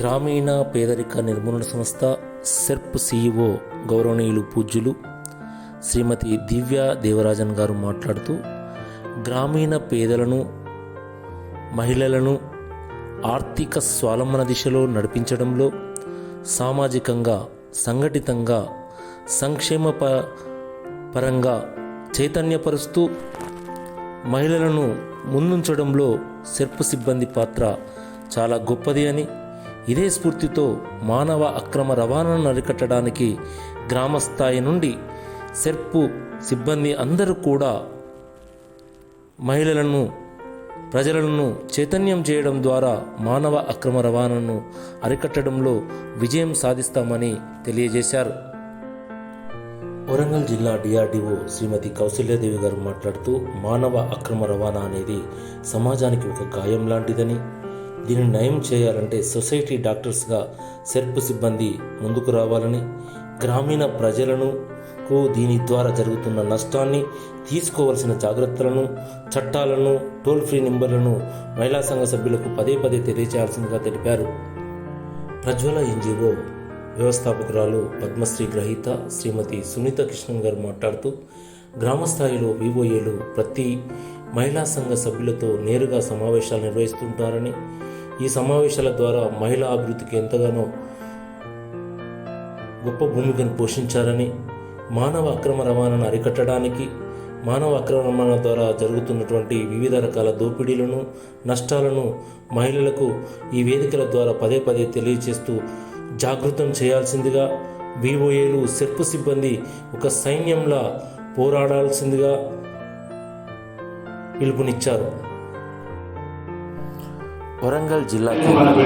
గ్రామీణ పేదరిక నిర్మూలన సంస్థ సెర్ప్ సిఇఓ గౌరవనీయులు పూజ్యులు శ్రీమతి దివ్య దేవరాజన్ గారు మాట్లాడుతూ గ్రామీణ పేదలను మహిళలను ఆర్థిక స్వాలంబన దిశలో నడిపించడంలో సామాజికంగా సంఘటితంగా సంక్షేమ ప పరంగా చైతన్యపరుస్తూ మహిళలను ముందుంచడంలో సెర్పు సిబ్బంది పాత్ర చాలా గొప్పది అని ఇదే స్ఫూర్తితో మానవ అక్రమ రవాణాను అరికట్టడానికి గ్రామస్థాయి నుండి సెర్పు సిబ్బంది అందరూ కూడా మహిళలను ప్రజలను చైతన్యం చేయడం ద్వారా మానవ అక్రమ రవాణాను అరికట్టడంలో విజయం సాధిస్తామని తెలియజేశారు. వరంగల్ జిల్లా డిఆర్డిఓ శ్రీమతి కౌశల్యాదేవి గారు మాట్లాడుతూ మానవ అక్రమ రవాణా అనేది సమాజానికి ఒక గాయం లాంటిదని దీనిని నయం చేయాలంటే సొసైటీ డాక్టర్స్గా సెర్ప్ సిబ్బంది ముందుకు రావాలని గ్రామీణ ప్రజలను కు దీని ద్వారా జరుగుతున్న నష్టాన్ని తీసుకోవాల్సిన జాగ్రత్తలను చట్టాలను టోల్ ఫ్రీ నెంబర్లను మహిళా సంఘ సభ్యులకు పదే పదే తెలియజేయాల్సిందిగా తెలిపారు. ప్రజ్వల ఎన్జిఓ వ్యవస్థాపకురాలు పద్మశ్రీ గ్రహీత శ్రీమతి సునీత కృష్ణన్ గారు మాట్లాడుతూ గ్రామస్థాయిలో వివోఏలు ప్రతి మహిళా సంఘ సభ్యులతో నేరుగా సమావేశాలు నిర్వహిస్తుంటారని ఈ సమావేశాల ద్వారా మహిళా అభివృద్ధికి ఎంతగానో గొప్ప భూమికను పోషించారని మానవ అక్రమ రవాణాను అరికట్టడానికి మానవ అక్రమ రవాణా ద్వారా జరుగుతున్నటువంటి వివిధ రకాల దోపిడీలను నష్టాలను మహిళలకు ఈ వేదికల ద్వారా పదే పదే తెలియజేస్తూ జాగృతం చేయాల్సిందిగా బీఓఏలు సెర్పు సిబ్బంది ఒక సైన్యంలా పోరాడాల్సిందిగా పిలుపునిచ్చారు. వరంగల్ జిల్లా కేంద్రంలో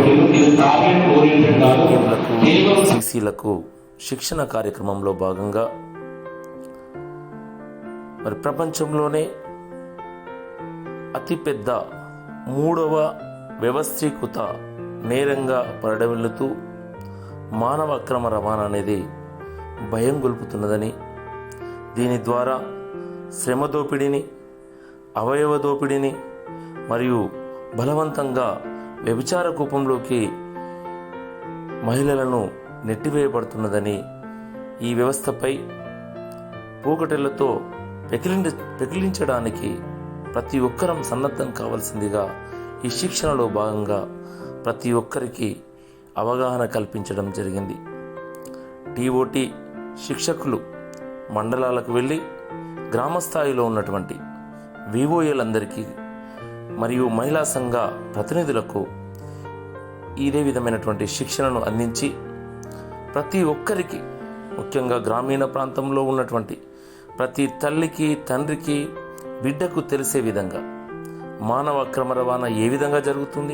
సీసీలకు శిక్షణ కార్యక్రమంలో భాగంగా మరి ప్రపంచంలోనే అతిపెద్ద మూడవ వ్యవస్థీకృత నేరంగా పరిడవిల్లుతూ మానవ అక్రమ రవాణా అనేది భయం గొల్పుతున్నదని దీని ద్వారా శ్రమ దోపిడీని అవయవ దోపిడీని మరియు బలవంతంగా వ్యభిచార కూపంలోకి మహిళలను నెట్టివేయబడుతున్నదని ఈ వ్యవస్థపై పూకటెళ్ళతో పెకిలించ పెకిలించడానికి ప్రతి ఒక్కరం సన్నద్ధం కావాల్సిందిగా ఈ శిక్షణలో భాగంగా ప్రతి ఒక్కరికి అవగాహన కల్పించడం జరిగింది. టీఓటీ శిక్షకులు మండలాలకు వెళ్ళి గ్రామస్థాయిలో ఉన్నటువంటి వివోఏలందరికీ మరియు మహిళా సంఘ ప్రతినిధులకు ఇదే విధమైనటువంటి శిక్షణను అందించి ప్రతి ఒక్కరికి ముఖ్యంగా గ్రామీణ ప్రాంతంలో ఉన్నటువంటి ప్రతి తల్లికి తండ్రికి బిడ్డకు తెలిసే విధంగా మానవ అక్రమ రవాణా ఏ విధంగా జరుగుతుంది?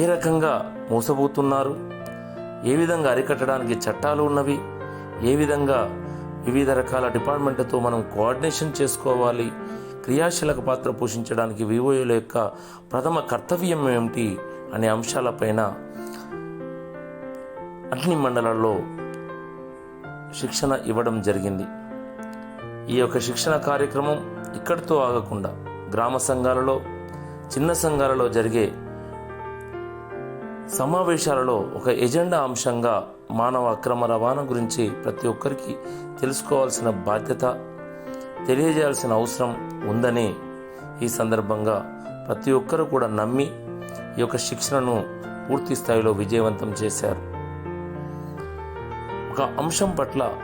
ఏ రకంగా మోసపోతున్నారు? ఏ విధంగా అరికట్టడానికి చట్టాలు ఉన్నవి? ఏ విధంగా వివిధ రకాల డిపార్ట్మెంట్లతో మనం కోఆర్డినేషన్ చేసుకోవాలి? క్రియాశీలక పాత్ర పోషించడానికి వివోఏల యొక్క ప్రథమ కర్తవ్యం ఏమిటి అనే అంశాలపైన అన్ని మండలాల్లో శిక్షణ ఇవ్వడం జరిగింది. ఈ యొక్క శిక్షణ కార్యక్రమం ఇక్కడితో ఆగకుండా గ్రామ సంఘాలలో చిన్న సంఘాలలో జరిగే సమావేశాలలో ఒక ఎజెండా అంశంగా మానవ అక్రమ రవాణా గురించి ప్రతి ఒక్కరికి తెలుసుకోవాల్సిన బాధ్యత తెలియజేయాల్సిన అవసరం ఉందని ఈ సందర్భంగా ప్రతి ఒక్కరు కూడా నమ్మి ఈ యొక్క శిక్షణను పూర్తి స్థాయిలో విజయవంతం చేశారు. ఒక అంశం పట్ల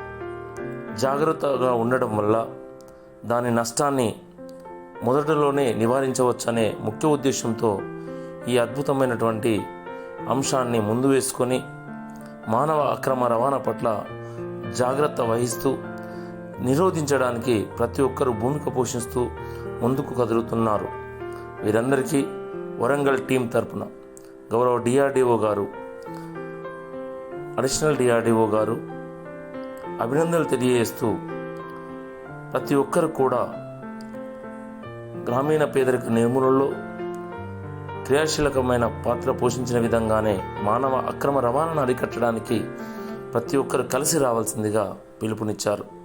జాగ్రత్తగా ఉండడం వల్ల దాని నష్టాన్ని మొదటలోనే నివారించవచ్చనే ముఖ్య ఉద్దేశంతో ఈ అద్భుతమైనటువంటి అంశాన్ని ముందు వేసుకొని మానవ అక్రమ రవాణా పట్ల జాగ్రత్త వహిస్తూ నిరోధించడానికి ప్రతి ఒక్కరూ భూమిక పోషిస్తూ ముందుకు కదులుతున్నారు. వీరందరికీ వరంగల్ టీం తరపున గౌరవ డిఆర్డిఓ గారు అడిషనల్ డిఆర్డిఓ గారు అభినందనలు తెలియజేస్తూ ప్రతి ఒక్కరు కూడా గ్రామీణ పేదరిక నిర్మూలనలో క్రియాశీలకమైన పాత్ర పోషించిన విధంగానే మానవ అక్రమ రవాణాను అరికట్టడానికి ప్రతి ఒక్కరు కలిసి రావాల్సిందిగా పిలుపునిచ్చారు.